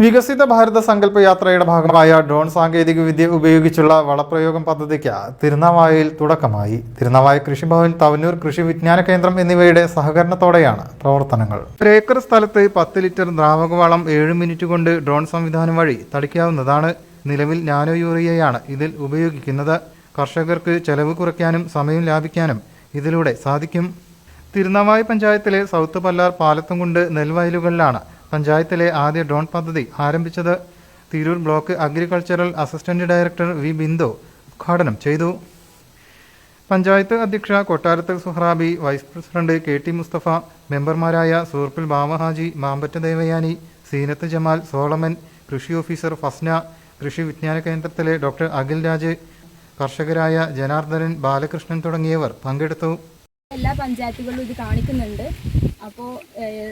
വികസിത ഭാരത സങ്കല്പ യാത്രയുടെ ഭാഗമായ ഡ്രോൺ സാങ്കേതിക വിദ്യ ഉപയോഗിച്ചുള്ള വളപ്രയോഗം പദ്ധതിക്ക് തിരുനാവായയിൽ തുടക്കമായി. തിരുനാവായ കൃഷിഭവൻ തവന്നൂർ കൃഷി വിജ്ഞാന കേന്ദ്രം എന്നിവയുടെ സഹകരണത്തോടെയാണ് പ്രവർത്തനങ്ങൾ. ഏക്കർ സ്ഥലത്ത് പത്ത് ലിറ്റർ ദ്രാവകവളം ഏഴ് മിനിറ്റ് കൊണ്ട് ഡ്രോൺ സംവിധാനം വഴി തളിക്കാവുന്നതാണ് നിലവിൽ നാനോ യൂറിയയാണ് ഇതിൽ ഉപയോഗിക്കുന്നത്. കർഷകർക്ക് ചെലവ് കുറയ്ക്കാനും സമയം ലാഭിക്കാനും ഇതിലൂടെ സാധിക്കും. തിരുനാവായ പഞ്ചായത്തിലെ സൗത്ത് പല്ലാർ പാലത്തുംകുണ്ട് നെൽവയലുകളിലാണ് പഞ്ചായത്തിലെ ആദ്യ ഡ്രോൺ പദ്ധതി ആരംഭിച്ചത് Tirur block agricultural assistant director V Bindu ഉദ്ഘാടനം ചെയ്തു. പഞ്ചായത്ത് അധ്യക്ഷ Kottarath Suhrabi vice president K T Mustafa മെമ്പർമാരായ സൂർപ്പിൽ ബാമഹാജി മാമ്പറ്റ ദേവയാനി സീനത്ത് ജമാൽ സോളമൻ കൃഷി ഓഫീസർ ഫസ്ന കൃഷി വിജ്ഞാന കേന്ദ്രത്തിലെ ഡോക്ടർ അഖിൽ രാജ് കർഷകരായ ജനാർദ്ദനൻ ബാലകൃഷ്ണൻ തുടങ്ങിയവർ പങ്കെടുത്തു. എല്ലാ പഞ്ചായത്തുകളിലും ഇത് കാണിക്കുന്നുണ്ട്. അപ്പോൾ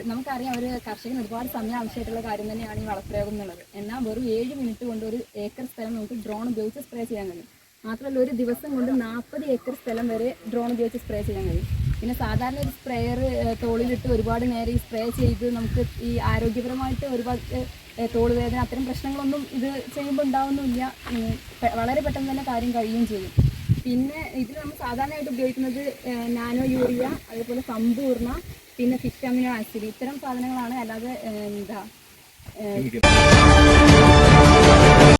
നമുക്കറിയാം ഒരു കർഷകന് ഒരുപാട് സമയം ആവശ്യമായിട്ടുള്ള കാര്യം തന്നെയാണ് ഈ വളപ്രയോഗം എന്നുള്ളത്. എന്നാൽ വെറും ഏഴ് മിനിറ്റ് കൊണ്ട് ഒരു ഏക്കർ സ്ഥലം നമുക്ക് ഡ്രോൺ ഉപയോഗിച്ച് സ്പ്രേ ചെയ്യാൻ കഴിയും. മാത്രമല്ല ഒരു ദിവസം കൊണ്ട് നാൽപ്പത് ഏക്കർ സ്ഥലം വരെ ഡ്രോൺ ഉപയോഗിച്ച് സ്പ്രേ ചെയ്യാൻ കഴിയും. പിന്നെ സാധാരണ ഒരു സ്പ്രേയർ തോളിലിട്ട് ഒരുപാട് നേരം ഈ സ്പ്രേ ചെയ്ത് നമുക്ക് ഈ ആരോഗ്യപരമായിട്ട് ഒരുപാട് തോൾ വേദന അത്തരം പ്രശ്നങ്ങളൊന്നും ഇത് ചെയ്യുമ്പോൾ ഉണ്ടാവുന്നില്ല വളരെ പെട്ടെന്ന് തന്നെ കാര്യം കഴിയുകയും ചെയ്യും. പിന്നെ ഇതിൽ നമ്മൾ സാധാരണയായിട്ട് ഉപയോഗിക്കുന്നത് നാനോ യൂറിയ അതുപോലെ സമ്പൂർണ പിന്നെ ഫിറ്റമിനോ അമിനോ ആസിഡ്. ഇത്തരം സാധനങ്ങളാണ് അല്ലാതെ എന്താ